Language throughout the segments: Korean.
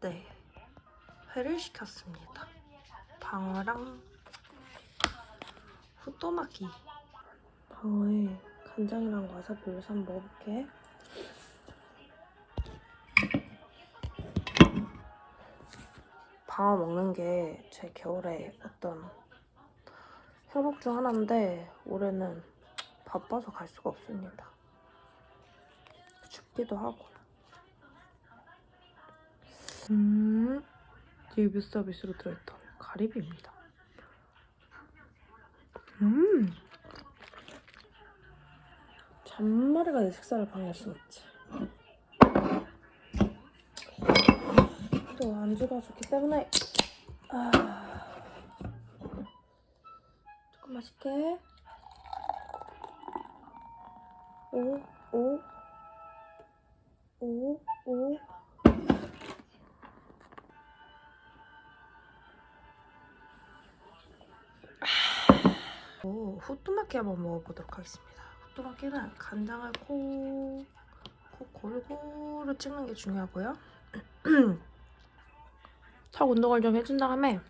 네, 회를 시켰습니다. 방어랑 후토마키. 방어에 간장이랑 와사비를 쌈 먹어볼게. 방어 먹는 게 제 겨울에 어떤 현혹 중 하나인데 올해는 바빠서 갈 수가 없습니다. 춥기도 하고. 음, 리뷰 서비스로 들어있던 가리비입니다. 음, 잔머리가 내 식사를 방해할 순 없지. 또 안주가 좋기 때문에 아, 조금 맛있게 오, 오, 오, 오. 오, 후뚜마키 한번 먹어보도록 하겠습니다. 후뚜마키는 간장을 코, 코 골고루 찍는 게 중요하고요. 턱 운동을 좀 해준 다음에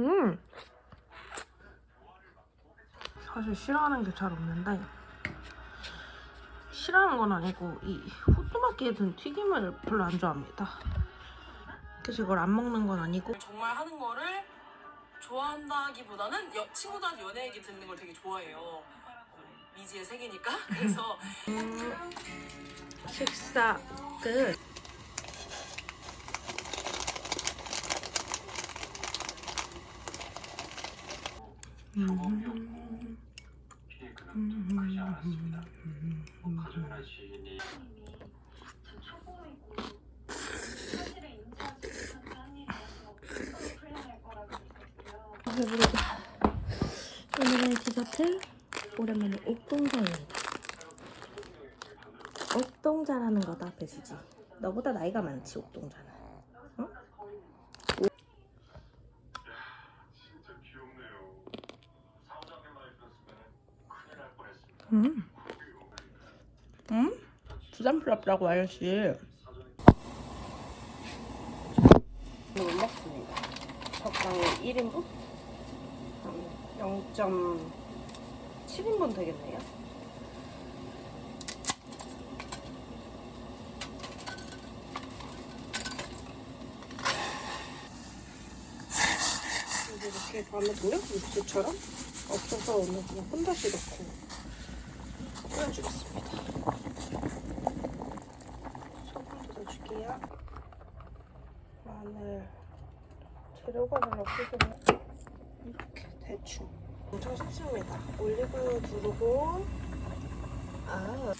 음 사실 싫어하는 게 잘 없는데 싫어하는 건 아니고 이 후뚜마키에 든 튀김을 별로 안 좋아합니다. 그래서 이걸 안 먹는 건 아니고 정말 하는 거를 좋아한다기보다는 여, 친구들한테 연애 얘기 듣는 걸 되게 좋아해요. 어, 미지의 세계니까. 그래서 식사 끝. 음. 배부르다. 오늘의 디저트 오랜만에 옥동자입니다. 옥동자라는 거다 배수지. 너보다 나이가 많지 옥동자는. 응? 음. 음? 두잔플랍라고 아저씨. 못 먹습니다. 적당히 1인분? 한 0.7인분 되겠네요. 이렇게 들려? 육수처럼? 없어서 오늘 그냥 혼다시 넣고 끓여주겠습니다. 소금도 넣어줄게요. 마늘 재료가 별로 없어서 대충 엄청 쉽습니다. 올리브유 두르고 아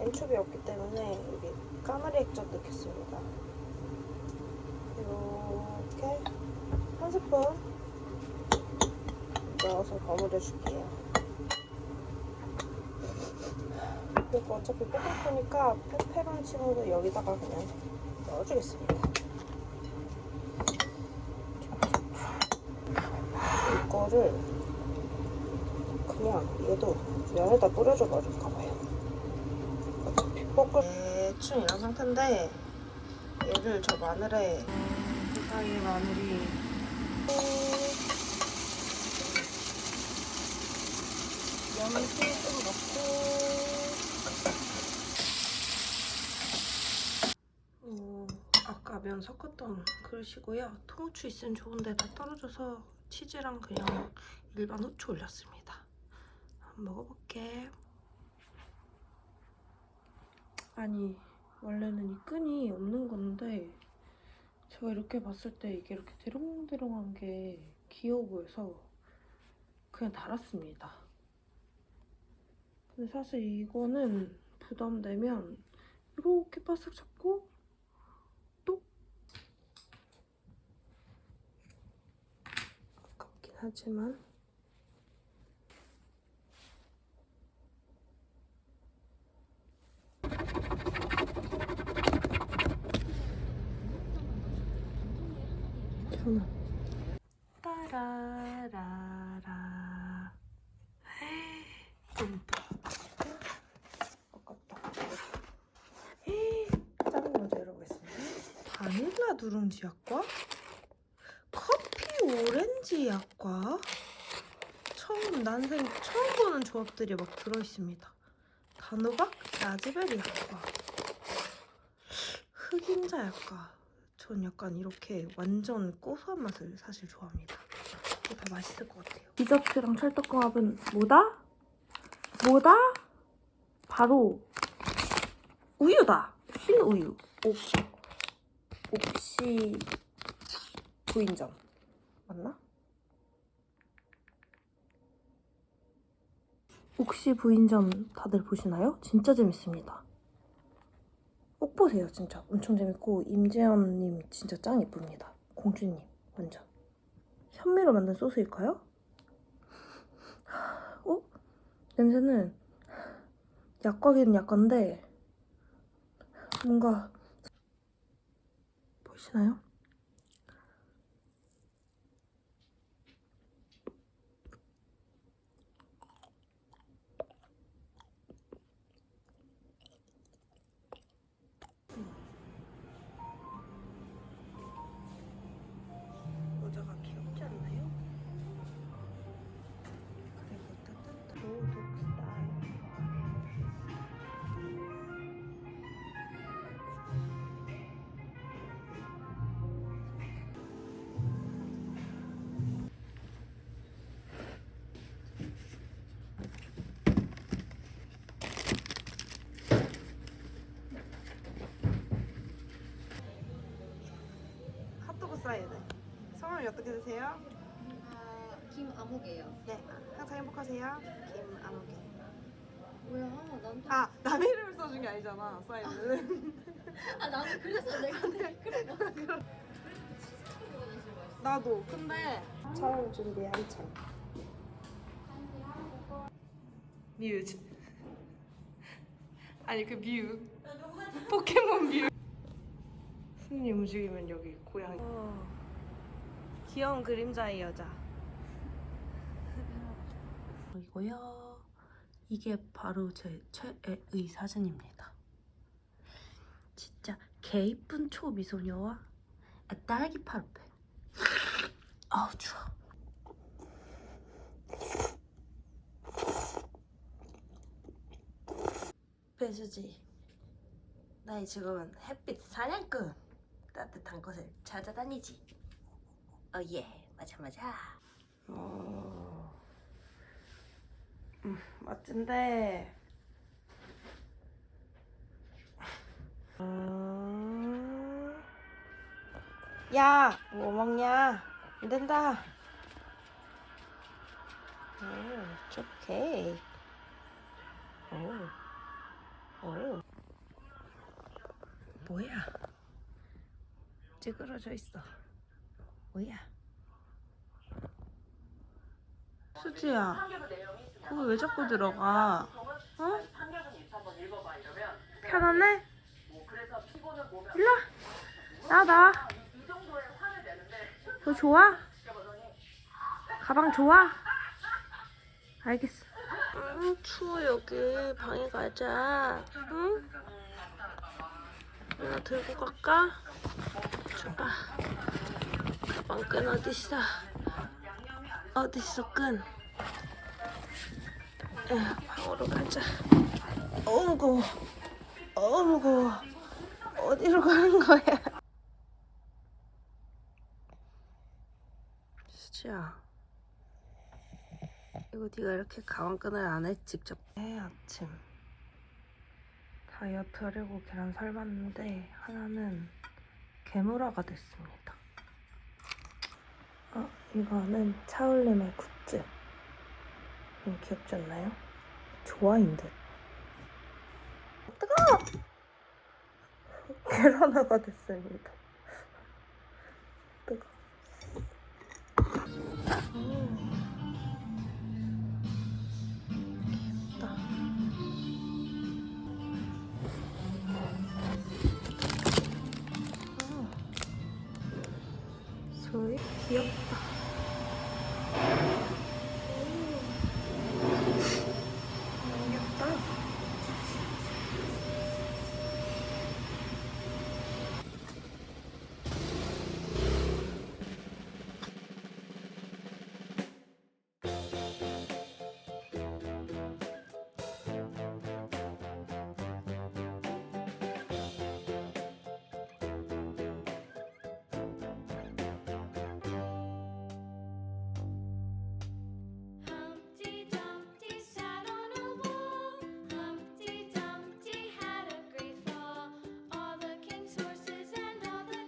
엔초비 없기 때문에 여기 까나리 액젓 넣겠습니다. 이렇게 한 스푼 넣어서 버무려 줄게요. 그리고 어차피 볶을 거니까 페페론치노도 여기다가 그냥 넣어주겠습니다. 이거를 그냥 얘도 면에다 뿌려줘 버릴까 봐요. 어차피 볶을 대충 이런 상태인데 얘를 저 마늘에 그 사이에 마늘이 연수 좀 넣고 어, 아까 면 섞었던 그릇이고요. 통후추 있으면 좋은데 다 떨어져서 치즈랑 그냥 일반 후추 올렸습니다. 한번 먹어볼게. 아니 원래는 이 끈이 없는 건데 제가 이렇게 봤을 때 이게 이렇게 대롱대롱한 게 귀여워 보여서 그냥 달았습니다. 근데 사실 이거는 부담되면 이렇게 바싹 하지만 따라라라. 점프 꺾었다. 작은 거 내려보겠습니다. 바닐라 누룽지 약과? 오렌지 약과. 처음 난생 처음 보는 조합들이 막 들어 있습니다. 단호박 라즈베리 약과, 흑임자 약과. 전 약간 이렇게 완전 고소한 맛을 사실 좋아합니다. 이게 다 맛있을 것 같아요. 디저트랑 찰떡궁합은 뭐다? 뭐다? 바로 우유다. 흰 우유. 옥, 옥시 부인점. 맞나? 옥시 부인점 다들 보시나요? 진짜 재밌습니다. 꼭 보세요, 진짜. 엄청 재밌고 임재현님 진짜 짱 예쁩니다. 공주님 완전. 현미로 만든 소스일까요? 어? 냄새는 약과긴 약과인데 뭔가 보이시나요? 어떻게 되세요? 아, 김아무개요. 네, 항상 행복하세요. 김아무개. 뭐야, 난 또. 아, 남의 이름을 써준 게 아니잖아, 사이드는. 아, 나는 그래서 내가 내 그래. 나도. 근데 촬영 준비 한참. 뮤즈. 아니 그 뮤. 포켓몬 뮤. 손이 움직이면 여기 고양이. 귀여운 그림자의 여자. 이고요. 이게 바로 제 최애의 사진입니다. 진짜 개 이쁜 초미소녀와 딸기 파르페. 아우 추워. 배수지. 나의 지금은 햇빛 사냥꾼. 따뜻한 곳을 찾아다니지. 어예, 맞아 맞아. 어, 음, 멋진데. 음... 야, 뭐 먹냐? 안 된다. 오, 오케이. 오, 오. 뭐야? 찌그러져 있어. 뭐야? 수지야, 그거 왜 자꾸 들어가? 어? 편안해? 일로 와. 나 나. 너 좋아? 가방 좋아? 알겠어. 응, 추워 여기 방에 가자. 응? 하나 들고 갈까? 줘봐. 가방 끈 어디 있어? 어디 있어 끈? 에휴, 방으로 가자. 어우 무거워. 어우 무거워. 어디로 가는 거야? 수지야. 이거 네가 이렇게 가방끈을 안 해? 직접 해 아침. 다이어트 하려고 계란 삶았는데 하나는 개물화가 됐습니다. 어, 이거는 차울림의 굿즈. 너무 귀엽지 않나요? 좋아인 듯. 뜨거워! 계란화가 됐습니다.